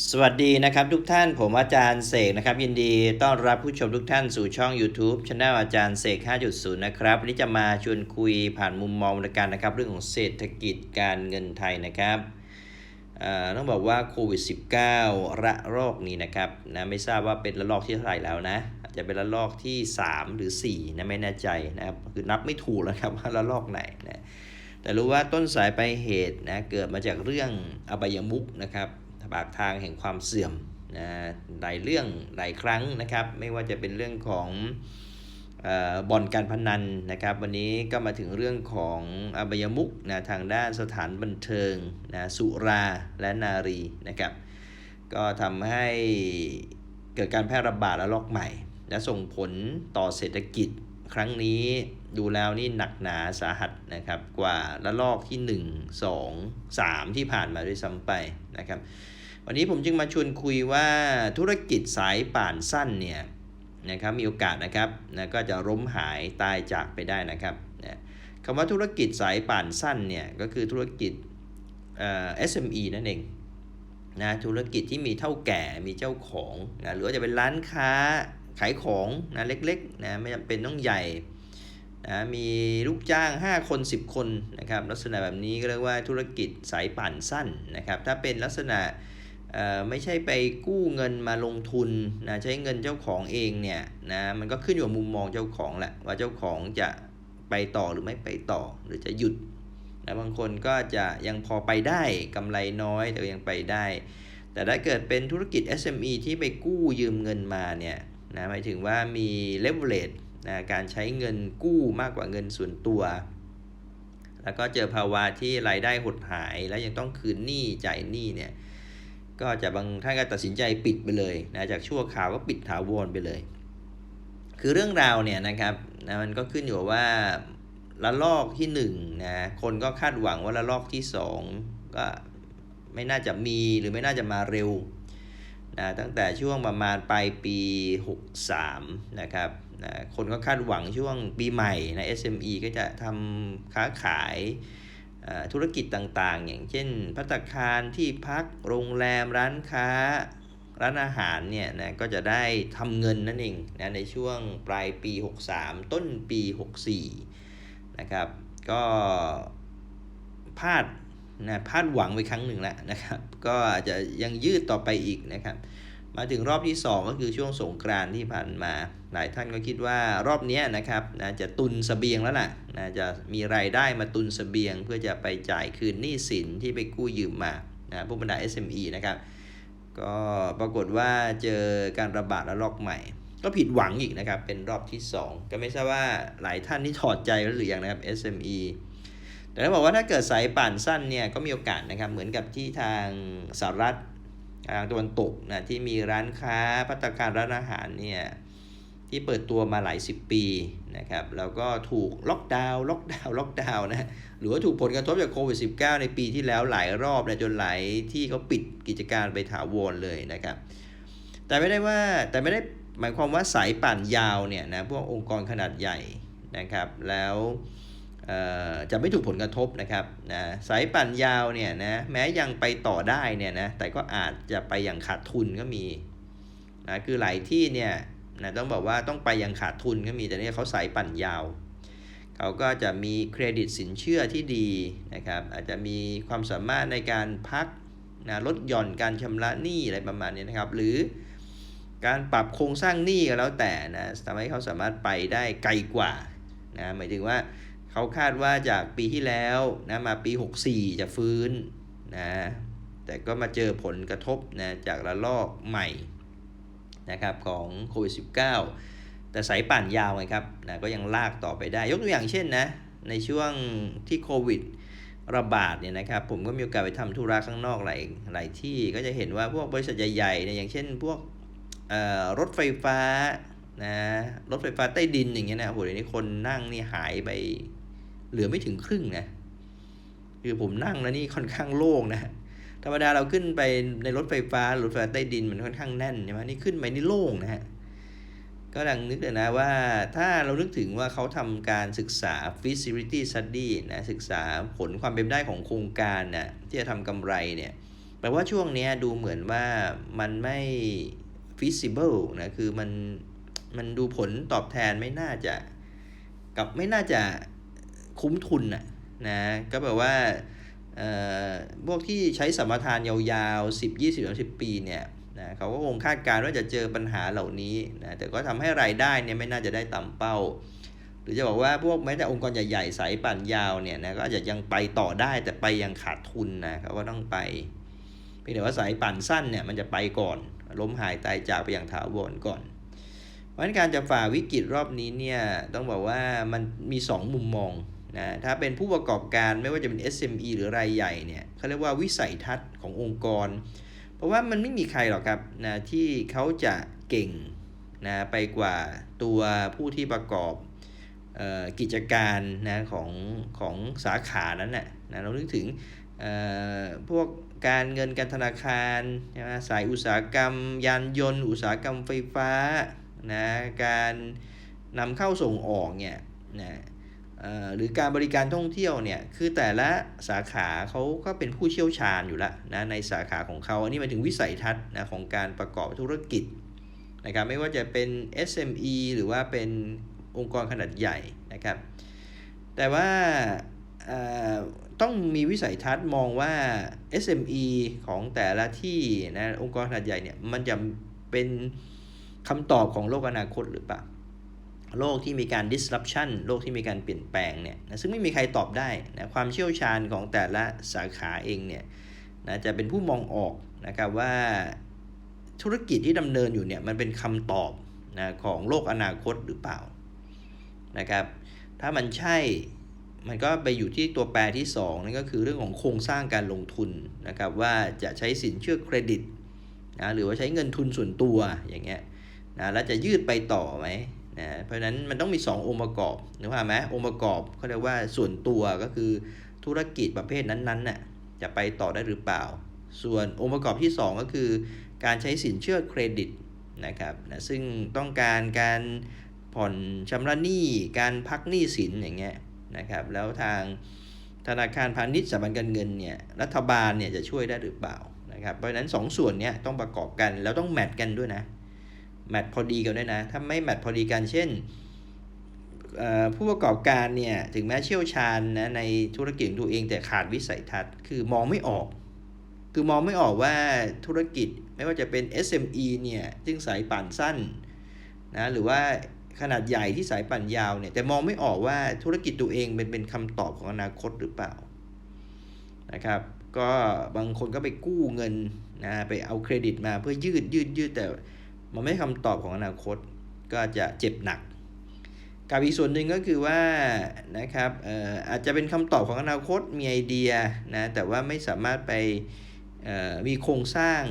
สวัสดีนะครับทุกท่านผมอาจารย์เสกนะครับ ยินดีต้อนรับผู้ชมทุกท่านสู่ช่อง YouTube Channel อาจารย์เสก 5.0 นะครับ วันนี้จะมาชวนคุยผ่านมุมมองในการนะครับ เรื่องของเศรษฐกิจการเงินไทยนะครับอ่อต้องบอกว่าโควิด -19 ระลอกนี้นะครับนะไม่ทราบว่าเป็นระลอกที่เท่าไหร่แล้วนะอาจจะเป็นระลอกที่ 3 หรือ4นะไม่แน่ใจนะครับคือนับไม่ถูกแล้วครับว่าระลอกไหนนะแต่รู้ว่าต้นสายปลายเหตุนะเกิดมาจากเรื่องอบายมุกนะครับ ปากทางแห่งความเสื่อมนะหลายเรื่องหลายครั้งนะครับ ไม่ว่าจะเป็นเรื่องของออบ่อนการพนันนะครับ วันนี้ก็มาถึงเรื่องของอบายมุกนะทางด้านสถานบันเทิงนะสุราและนารีนะครับ ก็ทำให้เกิดการแพร่ระบาดระลอกใหม่ และส่งผลต่อเศรษฐกิจครั้งนี้ดูแล้วนี่หนักหนาสาหัสนะครับ กว่าระลอกที่ 1 2 3 ที่ผ่านมาด้วยซ้ำไปนะครับ วันนี้ผมจึงมาชวนคุยว่าธุรกิจสายป่านสั้นเนี่ยนะครับมีโอกาสนะครับนะก็จะล้มหายตายจากไปได้นะครับนะคำว่าธุรกิจสายป่านสั้นเนี่ยก็คือธุรกิจเอ่อ SME นั่นเองนะธุรกิจที่มีเท่าแก่มีเจ้าของนะหรือว่าจะเป็นร้านค้าขายของนะเล็กๆนะไม่จำเป็นต้องใหญ่นะมีลูกจ้าง 5 คน 10 คนนะครับลักษณะแบบนี้ก็เรียกว่าธุรกิจสายป่านสั้นนะครับถ้าเป็นลักษณะ ไม่ใช่ไปกู้เงินมาลงทุนนะใช้เงินเจ้าของเองเนี่ยนะมันก็ขึ้นอยู่กับมุมมองเจ้าของแหละว่าเจ้าของจะไปต่อหรือไม่ไปต่อหรือจะหยุดนะบางคนก็จะยังพอไปได้กำไรน้อยแต่ยังไปได้ แต่ถ้าเกิดเป็นธุรกิจ SME ที่ไปกู้ยืมเงินมาเนี่ยนะหมายถึงว่ามี leverage นะการใช้เงินกู้มากกว่าเงินส่วนตัว แล้วก็เจอภาวะที่รายได้หดหายแล้วยังต้องคืนหนี้จ่ายหนี้เนี่ย ก็จะบางท่านก็ตัดสินใจปิดไปเลยนะจากชั่วคราวก็ปิดถาวรไปเลย คือเรื่องราวเนี่ยนะครับนะมันก็ขึ้นอยู่ว่าละลอกที่1นงนะคนก็คาดหวังว่าละลอกที่ 2 ก็ไม่น่าจะมีหรือไม่น่าจะมาเร็วนะตั้งแต่ช่วงประมาณปลายปี 63นะครับนะคนก็คาดหวังช่วงปีใหม่นะ SME ก็จะทำค้าขาย ธุรกิจต่างๆ อย่างเช่นพัตตาคารที่พักโรงแรมร้านค้า ร้านอาหารเนี่ยนะก็จะได้ทำเงินนั่นเองนะในช่วงปลายปี 63 ต้นปี 64 นะครับ ก็พลาดนะพลาดหวังไปครั้งหนึ่งแล้วนะครับ ก็อาจจะยังยืดต่อไปอีกนะครับ มาถึงรอบที่ 2 ก็คือช่วงสงกรานที่ผ่านมา หลายท่านก็คิดว่ารอบนี้นะครับนะจะตุนสเสบียงแล้วล่ะนะจะมีรายได้มาตุนสเสบียง เพื่อจะไปจ่ายคืนหนี้สินที่ไปกู้ยืมมานะพวกบรรดา SME นะครับ ก็ปรากฏว่าเจอการระบาดระลอกใหม่ ก็ผิดหวังอีกนะครับ เป็นรอบที่ 2 ก็ไม่ทราบว่าหลายท่านที่ถอดใจแล้วหรือยังนะครับ SME แต่ถ้าบอกว่าถ้าเกิดสายป่านสั้นเนี่ยก็มีโอกาสนะครับ เหมือนกับที่ทางสหรัฐทางตะวันตกนะที่มีร้านค้าพัตตาคารร้านอาหารเนี่ย ที่เปิดตัวมาหลายสิบปีนะครับแล้วก็ถูกล็อกดาวน์ล็อกดาวน์ล็อกดาวน์นะหรือว่าถูกผลกระทบจากโควิด -19 ในปีที่แล้วหลายรอบนะจนหลายที่เขาปิดกิจการไปถาวรเลยนะครับ แต่ไม่ได้ว่าแต่ไม่ได้หมายความว่าสายป่านยาวเนี่ยนะพวกองค์กรขนาดใหญ่นะครับ แล้วเอ่อจะไม่ถูกผลกระทบนะครับนะสายป่านยาวเนี่ยนะแม้ยังไปต่อได้เนี่ยนะแต่ก็อาจจะไปอย่างขาดทุนก็มีนะคือหลายที่เนี่ย นะต้องบอกว่าต้องไปย่างขาดทุนก็มีแต่เนี่ยเขาสายปั่นยาว เขาก็จะมีเครดิตสินเชื่อที่ดีนะครับอาจจะมีความสามารถในการพักนะลดหย่อนการชำระหนี้อะไรประมาณนี้นะครับ หรือการปรับโครงสร้างหนี้ก็แล้วแต่นะทำให้เขาสามารถไปได้ไกลกว่านะหมายถึงว่าเขาคาดว่าจากปีที่แล้วนะมาปี 64 จะฟื้นนะแต่ก็มาเจอผลกระทบนะจากระลอกใหม่ นะครับของโควิด -19 แต่สายป่านยาวไงครับนะก็ยังลากต่อไปได้ ยกตัวอย่างเช่นนะในช่วงที่โควิดระบาดเนี่ยนะครับผมก็มีโอกาสไปทำธุระข้างนอกหลายหลายที่ก็จะเห็นว่าพวกบริษัทใหญ่ๆเนี่ยอย่างเช่นพวกเอ่อรถไฟฟ้านะรถไฟฟ้าใต้ดินอย่างเงี้ยนะโหเดี๋ยวนี้คนนั่งนี่หายไปเหลือไม่ถึงครึ่งนะคือผมนั่งแล้วนี่ค่อนข้างโล่งนะ ธรรมดาเราขึ้นไปในรถไฟฟ้ารถไฟฟ้าใต้ดินมันค่อนข้างแน่นใช่ไหมนี่ขึ้นไปนี่โล่งนะฮะก็ดังนึกเลยนะว่าถ้าเรานึกถึงว่าเขาทำการศึกษา feasibility study นะศึกษาผลความเป็นได้ของโครงการนะที่จะทำกำไรเนี่ยแปลว่าช่วงเนี้ยดูเหมือนว่ามันไม่ feasible นะคือมันมันดูผลตอบแทนไม่น่าจะ กับไม่น่าจะคุ้มทุนนะนะก็แบบว่า พวกที่ใช้สัมปทานยาวๆ 10 20 30 ปีเนี่ยนะเขาก็คงคาดการณ์ว่าจะเจอปัญหาเหล่านี้นะแต่ก็ทำให้รายได้เนี่ยไม่น่าจะได้ตามเป้า หรือจะบอกว่าพวกแม้แต่องค์กรใหญ่ๆสายปั่นยาวเนี่ยนะก็อาจจะยังไปต่อได้แต่ไปยังขาดทุนนะเขาก็ต้องไปเพียงแต่ว่าสายปั่นสั้นเนี่ยมันจะไปก่อน ล้มหายตายจากไปอย่างถาวรก่อนเพราะฉะนั้นการจะฝ่าวิกฤตรอบนี้เนี่ยต้องบอกว่ามันมี 2 มุมมอง นะถ้าเป็นผู้ประกอบการไม่ว่าจะเป็น SME หรือรายใหญ่เนี่ยเขาเรียกว่าวิสัยทัศน์ขององค์กร เพราะว่ามันไม่มีใครหรอกครับนะที่เขาจะเก่งนะไปกว่าตัวผู้ที่ประกอบออกิจการนะของของสาขานั้นน่ะนะเรานึกถึงเอ่อพวกการเงินการธนาคารใช่ไหมสายอุตสาหกรรม ยานยนต์ อุตสาหกรรมไฟฟ้านะการนำเข้าส่งออกเนี่ยนะ หรือการบริการท่องเที่ยวเนี่ยคือแต่ละสาขาเขาก็เป็นผู้เชี่ยวชาญอยู่แล้วนะในสาขาของเขาอันนี้หมายถึงวิสัยทัศน์นะของการประกอบธุรกิจนะครับไม่ว่าจะเป็น SME หรือว่าเป็นองค์กรขนาดใหญ่นะครับ แต่ว่าเอ่อต้องมีวิสัยทัศน์มองว่า SME ของแต่ละที่นะองค์กรขนาดใหญ่เนี่ยมันจะเป็นคำตอบของโลกอนาคตหรือเปล่า โลกที่มีการ disruption โลกที่มีการเปลี่ยนแปลงเนี่ยนะซึ่งไม่มีใครตอบได้นะความเชี่ยวชาญของแต่ละสาขาเองเนี่ยนะจะเป็นผู้มองออกนะครับว่าธุรกิจที่ดำเนินอยู่เนี่ยมันเป็นคำตอบนะของโลกอนาคตหรือเปล่านะครับถ้ามันใช่มันก็ไปอยู่ที่ตัวแปรที่ 2 นั่นก็คือเรื่องของโครงสร้างการลงทุนนะครับว่าจะใช้สินเชื่อเครดิตนะหรือว่าใช้เงินทุนส่วนตัวอย่างเงี้ยนะแล้วจะยืดไปต่อไหม นะเพราะฉะนั้นมันต้องมี 2 องค์ประกอบนึกว่าไหมองค์ประกอบเขาเรียกว่าส่วนตัวก็คือธุรกิจประเภทนั้นๆน่ะจะไปต่อได้หรือเปล่า ส่วนองค์ประกอบที่ 2 ก็คือ การใช้สินเชื่อเครดิตนะครับนะซึ่งต้องการการผ่อนชำระหนี้การพักหนี้สินอย่างเงี้ยนะครับแล้วทางธนาคารพาณิชย์สถาบันการเงินเนี่ยรัฐบาลเนี่ยจะช่วยได้หรือเปล่านะครับเพราะฉะนั้น 2สส่วนเนี้ยต้องประกอบกันแล้วต้องแมทกันด้วยนะ แมทพอดีกันด้วยนะ ถ้าไม่แมทพอดีกันเช่นผู้ประกอบการเนี่ยถึงแม้เชี่ยวชาญนะในธุรกิจของตัวเองแต่ขาดวิสัยทัศน์ คือมองไม่ออก คือมองไม่ออกว่าธุรกิจไม่ว่าจะเป็น SME เนี่ยซึ่งสายป่านสั้นนะหรือว่าขนาดใหญ่ที่สายปั่นยาวเนี่ยแต่มองไม่ออกว่าธุรกิจตัวเองเป็นเป็นคำตอบของอนาคตหรือเปล่านะครับก็บางคนก็ไปกู้เงินนะไปเอาเครดิตมาเพื่อยืดยืดยืดแต่ มันไม่คำตอบของอนาคตก็จะเจ็บหนัก กับอีกส่วนหนึ่งก็คือว่านะครับอาจจะเป็นคำตอบของอนาคตมีไอเดียนะแต่ว่าไม่สามารถไปมีโครงสร้าง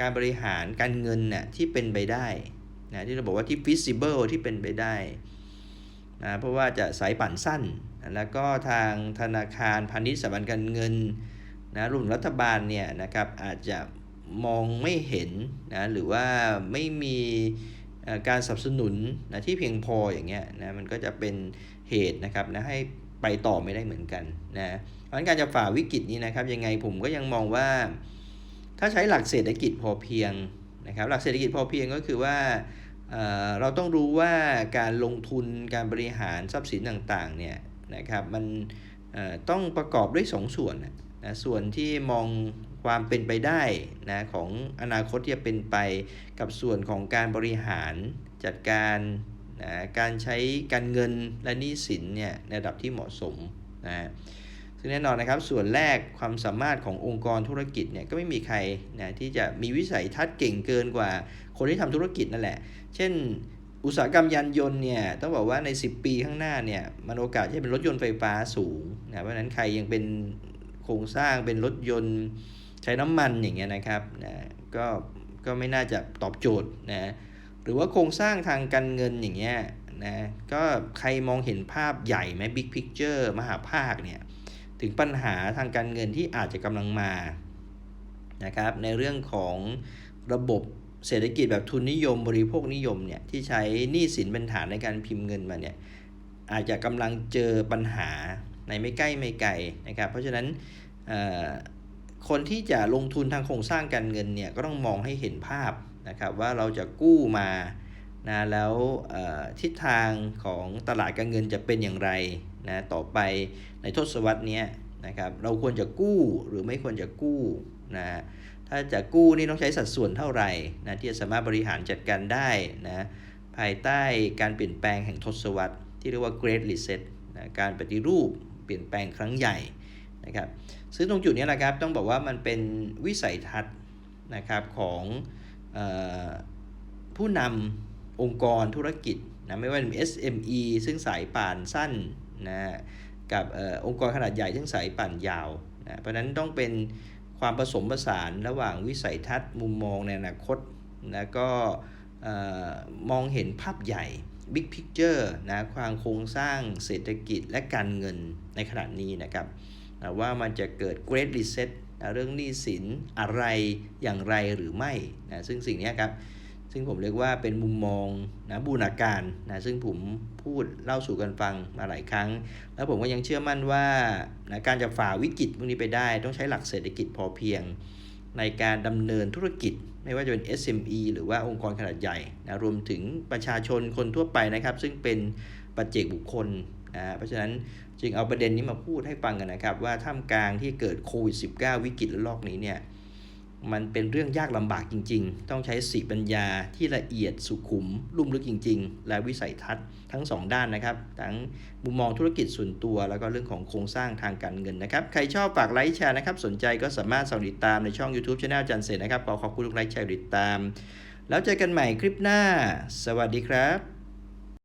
การบริหารการเงินน่ะที่เป็นไปได้นะที่เราบอกว่าที่ feasible ที่เป็นไปได้นะเพราะว่าจะสายปั่นสั้นแล้วก็ทางธนาคารพาณิชย์สถาบันการเงินนะรวมรัฐบาลเนี่ยนะครับอาจจะ มองไม่เห็นนะหรือว่าไม่มีการสนับสนุนนะที่เพียงพออย่างเงี้ยนะมันก็จะเป็นเหตุนะครับนะให้ไปต่อไม่ได้เหมือนกันนะเพราะการจะฝ่าวิกฤตนี้นะครับยังไงผมก็ยังมองว่า ถ้าใช้หลักเศรษฐกิจพอเพียงนะครับหลักเศรษฐกิจพอเพียงก็คือว่าเราต้องรู้ว่าการลงทุนการบริหารทรัพย์สินต่างๆเนี่ยนะครับมันต้องประกอบด้วย2สส่วนนะส่วนที่มอง ความเป็นไปได้นะของอนาคตที่จะเป็นไปกับส่วนของการบริหารจัดการนะการใช้การเงินและหนี้สินเนี่ยในระดับที่เหมาะสมนะซึ่งแน่นอนนะครับส่วนแรกความสามารถขององค์กรธุรกิจเนี่ยก็ไม่มีใครนะที่จะมีวิสัยทัศน์เก่งเกินกว่าคนที่ทำธุรกิจนั่นแหละ เช่นอุตสาหกรรมยานยนต์เนี่ยต้องบอกว่าใน 10 ปีข้างหน้าเนี่ยมันโอกาสที่จะเป็นรถยนต์ไฟฟ้าสูงนะเพราะฉะนั้นใครยังเป็นโครงสร้างเป็นรถยนต์ ใช้น้ำมันอย่างเงี้ยนะครับนะก็ก็ไม่น่าจะตอบโจทย์นะหรือว่าโครงสร้างทางการเงินอย่างเงี้ยนะก็ใครมองเห็นภาพใหญ่ไหมบิ๊กพิกเจอร์มหาภาคเนี่ยถึงปัญหาทางการเงินที่อาจจะกำลังมานะครับในเรื่องของระบบเศรษฐกิจแบบทุนนิยมบริโภคนิยมเนี่ยที่ใช้หนี้สินเป็นฐานในการพิมพ์เงินมาเนี่ยอาจจะกำลังเจอปัญหาในไม่ใกล้ไม่ไกลนะครับเพราะฉะนั้น คนที่จะลงทุนทางโครงสร้างการเงินเนี่ยก็ต้องมองให้เห็นภาพนะครับว่าเราจะกู้มานะแล้วทิศทางของตลาดการเงินจะเป็นอย่างไรนะต่อไปในทศวรรษนี้นะครับเราควรจะกู้หรือไม่ควรจะกู้นะถ้าจะกู้นี่ต้องใช้สัดส่วนเท่าไหร่นะที่จะสามารถบริหารจัดการได้นะภายใต้การเปลี่ยนแปลงแห่งทศวรรษที่เรียกว่า Great Reset นะการปฏิรูปเปลี่ยนแปลงครั้งใหญ่ นะครับซึ่งตรงจุดนี้แหละครับต้องบอกว่ามันเป็นวิสัยทัศน์นะครับของออผู้นำองค์กรธุรกิจนะไม่ว่าจะเป็น SME ซึ่งสายป่านสั้นนะกับออองค์กรขนาดใหญ่ซึ่งสายป่านยาวนะเพราะนั้นต้องเป็นความผสมผสานระหว่างวิสัยทัศน์มุมมองในอนาคตแล้วก็มองเห็นภาพใหญ่ Big Picture นะความโครงสร้างเศรษฐกิจและการเงินในขณะนี้นะครับ ว่ามันจะเกิด Great Reset นะเรื่องหนี้สินอะไรอย่างไรหรือไม่นะซึ่งสิ่งนี้ครับ ซึ่งผมเรียกว่าเป็นมุมมองนะบูรณาการนะซึ่งผมพูดเล่าสู่กันฟังมาหลายครั้ง แล้วผมก็ยังเชื่อมั่นว่านะการจะฝ่าวิกฤตพวกนี้ไปได้ ต้องใช้หลักเศรษฐกิจพอเพียง ในการดำเนินธุรกิจ ไม่ว่าจะเป็น SME หรือว่าองค์กรขนาดใหญ่นะรวมถึงประชาชนคนทั่วไปนะครับ ซึ่งเป็นปัจเจกบุคคลนะเพราะฉะนั้น จึงเอาประเด็นนี้มาพูดให้ฟังกันนะครับ ว่าท่ามกลางที่เกิดโควิด -19 วิกฤตระลอกนี้เนี่ยมันเป็นเรื่องยากลำบากจริง ๆ ต้องใช้สติปัญญาที่ละเอียดสุขุม ลุ่มลึกจริง ๆ และวิสัยทัศน์ทั้งสองด้านนะครับ ทั้งมุมมองธุรกิจส่วนตัว แล้วก็เรื่องของโครงสร้างทางการเงินนะครับ ใครชอบฝากไลค์แชร์นะครับ สนใจก็สามารถส่องติดตามในช่อง YouTube Channel จันเสร็จนะครับ ขอขอบคุณทุกไลค์แชร์ติดตาม แล้วเจอกันใหม่คลิปหน้า สวัสดีครับ